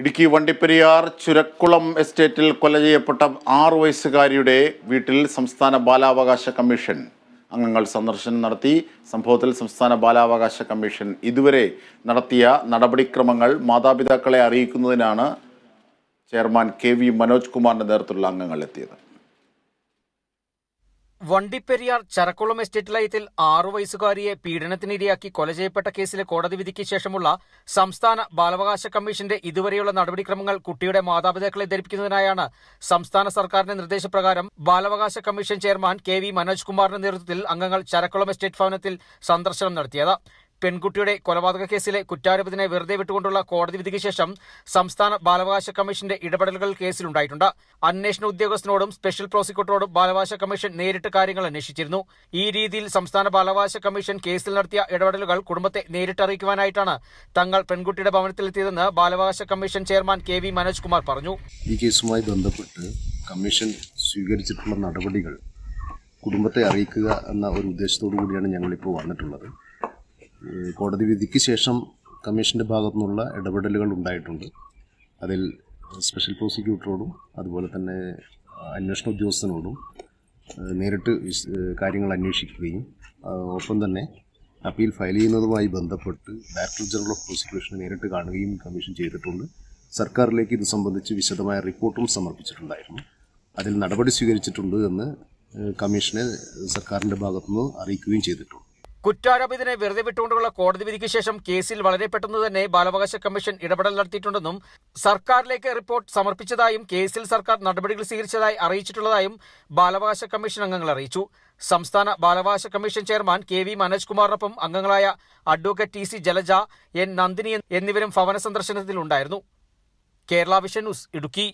ഇടുക്കി വണ്ടിപ്പെരിയാർ ചുരക്കുളം എസ്റ്റേറ്റിൽ കൊല ചെയ്യപ്പെട്ട ആറു വയസ്സുകാരിയുടെ വീട്ടിൽ സംസ്ഥാന ബാലാവകാശ കമ്മീഷൻ അംഗങ്ങൾ സന്ദർശനം നടത്തി. സംഭവത്തിൽ സംസ്ഥാന ബാലാവകാശ കമ്മീഷൻ ഇതുവരെ നടത്തിയ നടപടിക്രമങ്ങൾ മാതാപിതാക്കളെ അറിയിക്കുന്നതിനാണ് ചെയർമാൻ കെ വി മനോജ് കുമാറിന്റെ നേതൃത്വത്തിലുള്ള അംഗങ്ങൾ എത്തിയത്. വണ്ടിപ്പെരിയാർ ചരക്കുളം എസ്റ്റേറ്റ് ലയത്തിൽ ആറു വയസ്സുകാരിയെ പീഡനത്തിനിരയാക്കി കൊല ചെയ്യപ്പെട്ട കേസിലെ കോടതി വിധിക്ക് ശേഷമുള്ള സംസ്ഥാന ബാലാവകാശ കമ്മീഷന്റെ ഇതുവരെയുള്ള നടപടിക്രമങ്ങൾ കുട്ടിയുടെ മാതാപിതാക്കളെ ധരിപ്പിക്കുന്നതിനായാണ് സംസ്ഥാന സർക്കാരിന്റെ നിർദ്ദേശപ്രകാരം ബാലാവകാശ commission chairman K V Manoj കുമാറിന്റെ നേതൃത്വത്തിൽ അംഗങ്ങൾ ചരക്കുളം എസ്റ്റേറ്റ് ഭവനത്തിൽ സന്ദർശനം നടത്തിയത്. പെൺകുട്ടിയുടെ കൊലപാതക കേസിലെ കുറ്റാരോപത്തിനെ വെറുതെ വിട്ടുകൊണ്ടുള്ള കോടതി വിധിക്ക് ശേഷം സംസ്ഥാന ബാലാവകാശ കമ്മീഷന്റെ ഇടപെടലുകൾ കേസിലുണ്ടായിട്ടുണ്ട്. അന്വേഷണ ഉദ്യോഗസ്ഥനോടും സ്പെഷ്യൽ പ്രോസിക്യൂട്ടറോടും ബാലാവകാശ കമ്മീഷൻ നേരിട്ട് കാര്യങ്ങൾ അന്വേഷിച്ചിരുന്നു. ഈ രീതിയിൽ സംസ്ഥാന ബാലാവകാശ കമ്മീഷൻ കേസിൽ നടത്തിയ ഇടപെടലുകൾ കുടുംബത്തെ നേരിട്ട് അറിയിക്കുവാനായിട്ടാണ് തങ്ങൾ പെൺകുട്ടിയുടെ ഭവനത്തിലെത്തിയതെന്ന് ബാലാവകാശ commission chairman K V Manoj Kumar പറഞ്ഞു. ഈ കേസുമായി ബന്ധപ്പെട്ട് കമ്മീഷൻ സ്വീകരിച്ചിട്ടുള്ള നടപടികൾ കുടുംബത്തെ അറിയിക്കുക എന്ന ഒരു ഉദ്ദേശത്തോടു കൂടിയാണ് ഞങ്ങളിപ്പോൾ വന്നിട്ടുള്ളത്. കോടതി വിധിക്ക് ശേഷം കമ്മീഷന്റെ ഭാഗത്തു നിന്നുള്ള ഇടപെടലുകൾ ഉണ്ടായിട്ടുണ്ട്. അതിൽ സ്പെഷ്യൽ പ്രോസിക്യൂട്ടറോടും അതുപോലെ തന്നെ അന്വേഷണ ഉദ്യോഗസ്ഥനോടും നേരിട്ട് കാര്യങ്ങൾ അന്വേഷിക്കുകയും ഒപ്പം തന്നെ അപ്പീൽ ഫയൽ ചെയ്യുന്നതുമായി ബന്ധപ്പെട്ട് ഡയറക്ടർ ജനറൽ ഓഫ് പ്രോസിക്യൂഷനെ നേരിട്ട് കാണുകയും കമ്മീഷൻ ചെയ്തിട്ടുണ്ട്. സർക്കാരിലേക്ക് ഇത് സംബന്ധിച്ച് വിശദമായ റിപ്പോർട്ടും സമർപ്പിച്ചിട്ടുണ്ടായിരുന്നു. അതിൽ നടപടി സ്വീകരിച്ചിട്ടുണ്ട് എന്ന് കമ്മീഷനെ സർക്കാരിന്റെ ഭാഗത്തുനിന്ന് അറിയിക്കുകയും ചെയ്തിട്ടുണ്ട്. കുറ്റാരോപിതനെ വെറുതെ വിട്ടുകൊണ്ടുള്ള കോടതി വിധിക്ക് ശേഷം കേസിൽ വളരെ പെട്ടെന്ന് തന്നെ ബാലാവകാശ കമ്മീഷൻ ഇടപെടൽ നടത്തിയിട്ടുണ്ടെന്നും സർക്കാരിലേക്ക് റിപ്പോർട്ട് സമർപ്പിച്ചതായും കേസിൽ സർക്കാർ നടപടികൾ സ്വീകരിച്ചതായി അറിയിച്ചിട്ടുള്ളതായും ബാലാവകാശ കമ്മീഷൻ അംഗങ്ങൾ അറിയിച്ചു. സംസ്ഥാന ബാലാവകാശ commission chairman K V Manoj കുമാറിനൊപ്പം അംഗങ്ങളായ advocate T C Jalaja N Nandini എന്നിവരും ഭവന സന്ദർശനത്തിലുണ്ടായിരുന്നു കേരള വിഷൻ ന്യൂസ് ഇടുക്കി.